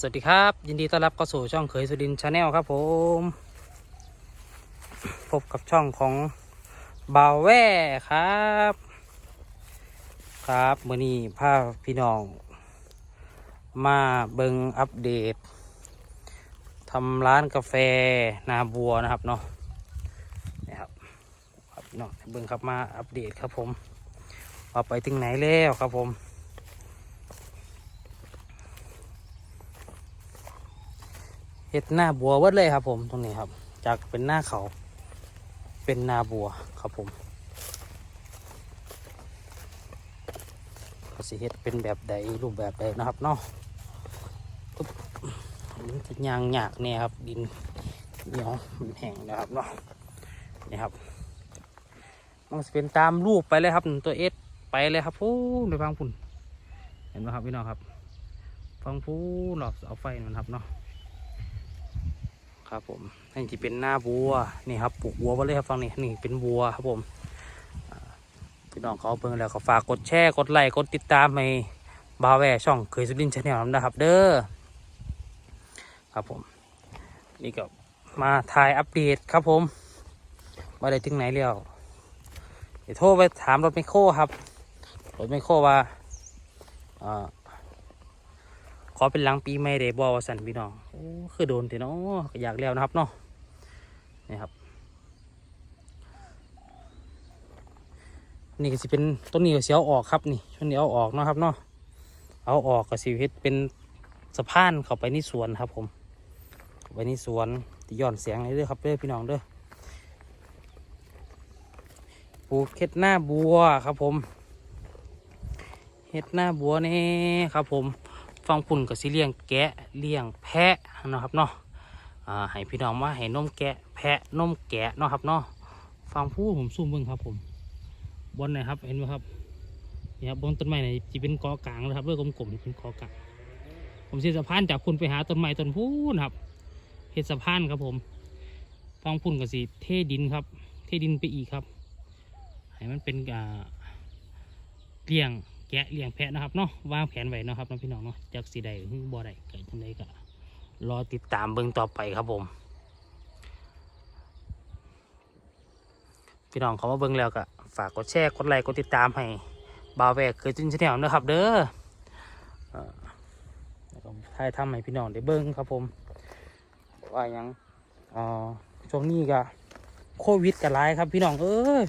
สวัสดีครับ ยินดีต้อนรับเข้าสู่ช่องเขยสุดินชาแนลครับผม พบกับช่องของบ่าวแว่ครับ ครับมื่อนี้พาพี่น้อง มาเบิงอัปเดตทำร้านกาแฟนาบัวนะครับเนาะนี่ครับพี่น้องเบิงครับมาอัปเดตครับผมว่าไปถึงไหนแล้วครับผม เห็ดหน้าบัวเวิดเลยครับ ผมตรงนี้ครับ จากเป็นหน้าเขา เป็นนาบัวครับผมก็สิเห็ดเป็นแบบใดรูปแบบใดนะครับเนาะปึ๊บมันจะยางหยากเนี่ยครับ ดินเหนียวมันแห้งนะครับเนาะนี่ครับมันจะเป็นตามรูปไปเลยครับตัวเอสไปเลยครับพูนไปฟังพุ่นเห็นไหมครับพี่น้องครับ ฟังพูนหลอกเอาไฟมันครับเนาะ ครับผมนี่จะเป็นหน้าบัวนี่ครับปลูกบัวไว้เลยครับฟังนี่นี่เป็นบัวครับผมพี่น้องเขาเบิ่งแล้วก็ฝากกดแชร์กดไลค์กดติดตามให้บาวแวช่องเคยสุดินชาแนลนะครับ เด้อครับผม นี่ก็มาถ่ายอัปเดตครับผมมาได้ถึงไหนแล้วเดี๋ยวโทรไปถามรถไมโครครับรถไมโครว่าอ่า ขอเป็นหลังปีใหม่ได้บอวสันพี่น้องโอ้คือโดนแต่เนาะอยากแล้วนะครับเนาะนี่ครับ นี่ก็สิเป็นต้นนี้ก็เสียเอาออกครับนี่ช่วงนี้เอาออกเนาะครับเนาะเอาออกก็สิเฮ็ดเป็นสะพานเข้าไปในสวนครับ ผมเข้าไปในสวนที่ย้อนเสียงเลยด้อครับเด้อพี่น้องเด้อปลูกเห็ดหน้าบัวครับผมเห็ดหน้าบัวนี่ครับผม ฟังปุ่นกับสิเลี้ยงแกะเลี้ยงแพะนะครับเนาะอ่าให้พี่น้องมาให้นมแกะแพะนมแกะเนาะครับเนาะฟังพูดผมซูมเบิ่งครับผมบนไหนครับเห็นไหมครับนี่ครับบนต้นไม้ไหนจะเป็นกอกลางนะครับเรื่องกลมๆเป็นกอกลางผมเสียสะพานจากคุณไปหาต้นไม้ต้นพูนครับเห็ดสะพานครับผมฟังพุ่นกับสิเทดินครับ เทดินไปอีกครับให้มันเป็นเลี้ยง แกะเลี้ยงแพะนะครับเนาะวางแผนไว้นะครับน้องพี่น้องเนาะจากสีใดหรือบ่ใดเกิดจังใดก็รอติดตามเบิ่งต่อไปครับผม พี่น้องเขามาเบิ่งแล้วก็ฝากกดแชร์กดไลค์กดติดตามให้บาวแวกเคยจินชแนลนะครับ เด้อเออแล้วก็ถ่ายทำให้พี่น้องได้เบิ่งครับผมว่ายังอ๋อช่วงนี้ก็โควิดกันหลายครับพี่น้องเอ้ย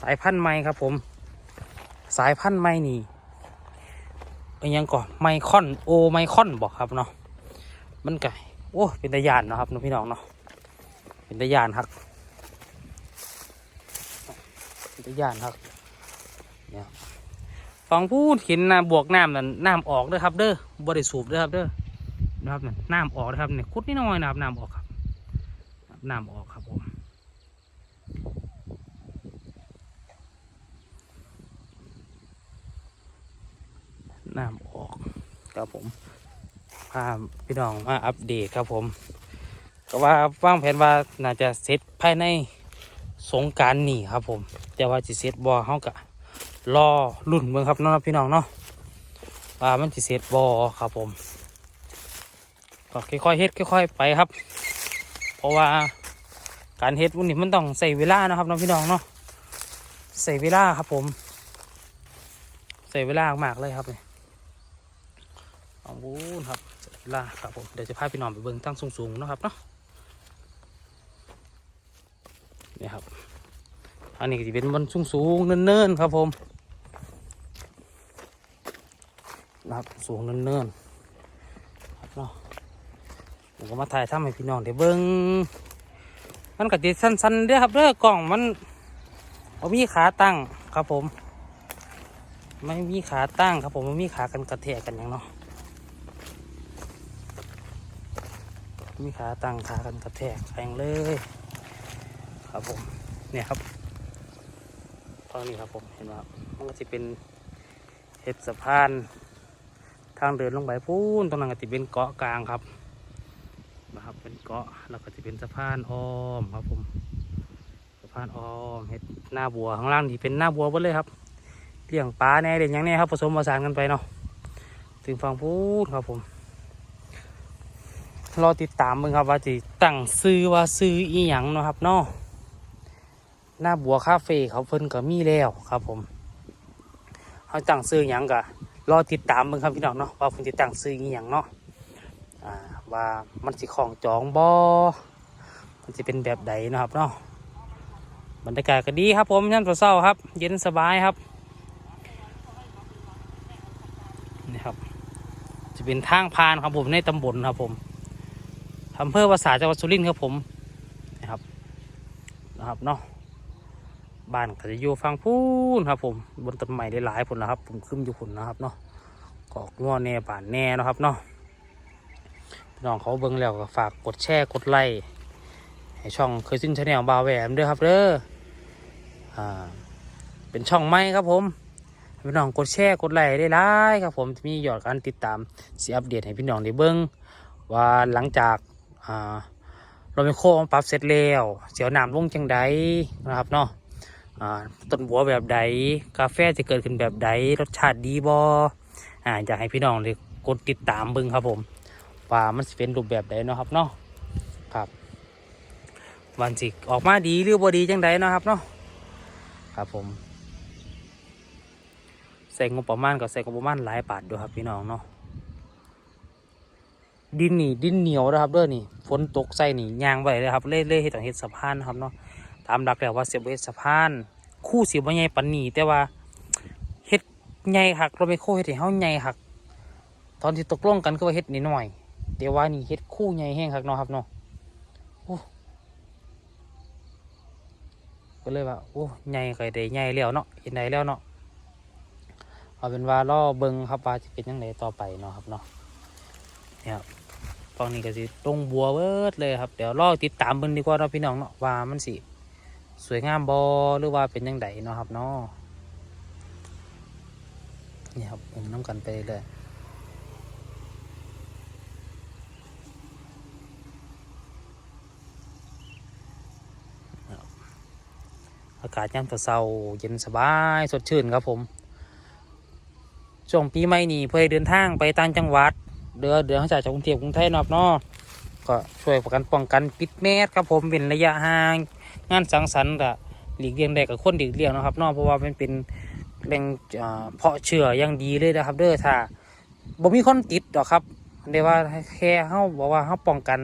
สายพันธุ์ใหม่ครับผม สายพันธุ์ไม่นี่เป็นยังก่อนไมคอนโอไมคอนบอกครับเนาะมันไก่โอ้เป็นตะยานเนาะครับน้องพี่น้องเนาะเป็นตะยานครับเป็นตะยานครับเนี่ยฟังพูดเห็นน้ำบวกน้ำนั่นน้ำออกเด้อครับ เด้อบริสูบเด้อครับเด้อนะครับนั่นน้ำออกนะครับเนี่ยคุดนิดหน่อยนะครับน้ำออกครับน้ำออกครับผม น้ำออก ครับผมพาพี่น้องมาอัปเดตครับผม ก็ว่าวางแผนว่าน่าจะเสร็จภายในสงการนี่ครับผม แต่ว่าจะเสร็จบอเขากะรอรุ่นเมืองครับน้องพี่น้องเนาะว่ามันจะเสร็จบอครับผมก็ค่อยๆเฮ็ดค่อยๆไปครับ เพราะว่าการเฮ็ดวันนี้มันต้องใส่เวลานะครับน้องพี่น้องเนาะใส่เวลาครับผม ใส่เวลามากเลยครับเนี่ย เอาวูนครับล้วครับผมเดี๋ยวจะพาพี่น้องไปเบิ่งตั้งสูงๆนะครับเนาะนี่ครับอันนี้จะเป็นบนสูงๆเนินๆครับผมนะครับสูงเนินๆครับเนาะผมก็มาถ่ายทำให้พี่น้องได้เบิ่งมันก็จะสั้นๆเด้อครับเด้อกล่องมันเอามีขาตั้งครับผม ไม่มีขาตั้งครับผมไม่มีขากันกระแทกกันอย่างเนาะ มีขาตั้งขากันกระแทกแรงเลย ครับผม เนี่ยครับตอนนี้ครับผมเห็นว่ามันก็จะเป็นเห็ดสะพาน ทางเดินลงไปพูนตรงนั้นก็จะเป็นเกาะกลางครับนะครับเป็นเกาะแล้วก็จะเป็นสะพานอ้อมครับผมสะพานอ้อมเห็ดหน้าบัวข้างล่างที่เป็นหน้าบัวหมดเลยครับเลี้ยงปลาแน่เด่นยังแน่ครับผสมผสานกันไปเนาะถึงฟังพูดครับผม รอติดตามมึงครับว่าจะตั้งซื้อว่าซื้ออีหยังเนาะครับเนาะหน้าบัวคาเฟ่เขาเพิ่นก็มีแล้วครับผมเขาตั้งซื้อหยังก็รอติดตามมึงครับพี่น้องเนาะว่าเพิ่นจะตั้งซื้ออีหยังเนาะอ่าว่ามันสิของจองบ่มันจะเป็นแบบใดเนาะครับเนาะบรรยากาศก็ดีครับผมย่ำเศร้าๆครับ เย็นสบายครับนี่ครับ จะเป็นทางพานครับผมในตำบลครับผม อำเภอภาษาจังหวัดสุรินทร์ครับผมนะครับนะครับเนาะบ้านก็จะอยู่ฟังพูนครับ ผมบนต้นไม้ได้หลายผลนะครับ ผมขึ้นอยู่ผลนะครับเนาะกอกงัวแน่ป่านแน่นะครับเนาะพี่น้องเขาเบิ่งแล้วก็ฝากกดแชร์กดไลค์ให้ช่องเคยสิ้นชาแนลบาวแหวมด้วยครับเด้ออ่าเป็นช่องใหม่ครับผมพี่น้องกดแชร์กดไลค์ได้หลายครับผมมียอดการติดตามสิอัปเดตให้พี่น้องได้เบิ่งว่าหลังจาก อ่าเราเป็นโค้งปรับเสร็จแล้วเสียวน้ำลงจังใดนะครับเนาะอ่าต้นบัวแบบใดกาแฟจะเกิดขึ้นแบบใดรสชาติดีบอ่าอยากให้พี่น้องได้กดติดตามบิ่งครับผมว่ามันเป็นรูปแบบใดเนาะครับเนาะครับวันสิออกมาดีหรือบ่ดีจังใดเนาะครับเนาะครับผมใส่งบประมาณก็ใส่งบประมาณหลายบาทด้วยครับพี่น้องเนาะ ดินนี่ดินเหนียวนะครับเด้อนี่ฝนตกใส่นี่ยางไปเลยครับเล่เล่เฮ็ดต้องเฮ็ดสะพานนะครับเนาะตามหลักแล้วว่าเสียบเฮ็ดสะพาน คู่สิบ่ใหญ่ปานนี้แต่ว่าเฮ็ดใหญ่หักเราไปโคเฮ็ดให้เฮาใหญ่หัก ตอนที่ตกลงกันคือว่าเฮ็ดนิดหน่อยแต่ว่านี่เฮ็ดคู่ใหญ่แห้งคักเนาะครับเนาะก็เลยว่าโอ้ใหญ่ก็ได้ใหญ่แล้วเนาะเฮ็ดได้แล้วเนาะเอาเป็นว่าล่อเบิงครับว่าจะเป็นยังไงต่อไปเนาะครับเนาะ นี่ครับตอนนี้ก็สิตรงบัวเวิร์ดเลยครับ เดี๋ยวรอติดตามเบิ่งดีกว่าเนาะพี่น้องเนาะว่ามันสิสวยงามบอหรือว่าเป็นยังไงเนาะครับเนาะนี่ครับผมน้ำกันไปเลยอากาศยามเช้าเย็นสบายสดชื่นครับผม ช่วงปีใหม่นี่เพื่อเดินทางไปต่างจังหวัด เดือเดือเขาจากจากกรุงเทพกรุงไทยนอบนาะก็ช่วยประกันป้องกันปิดแมสครับผมเป็นระยะห่างงานสังสรรค์ก็หลีกเลี่ยงได้กับคนหลีกเลี่ยงนะครับนาะเพราะว่ามันเป็นแหล่งอ่าเพาะเชื้ออย่างดีเลยนะครับ เด้อถ้าบ่มีคนติดหรอกครับเดี๋ยวว่าแค่เฮาบอกว่าเฮาป้องกัน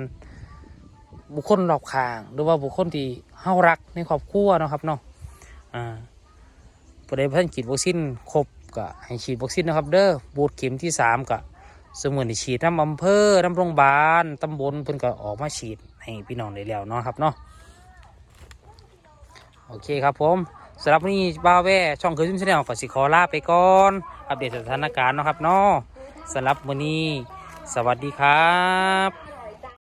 บุคคลรอบข้าง หรือว่าบุคคลที่เฮารักในครอบครัวนะครับเนาะอ่าผู้ใดเพิ่นฉีดวัคซีนครบก็ให้ฉีดวัคซีนนะครับ เด้อบูทเข็มที่สามก็ สมมติฉีดน้ำอำเภอน้ำโรงพยาบาลตำบลเพิ่นก็ออกมาฉีดให้พี่น้องได้แล้วเนาะครับเนาะโอเคครับผมสำหรับวันนี้บ้าแว่ช่องเคยซิมแชนแนลขอสิขอลาไปก่อน อัปเดตสถานการณ์เนาะครับเนาะสำหรับวันนี้ สวัสดีครับ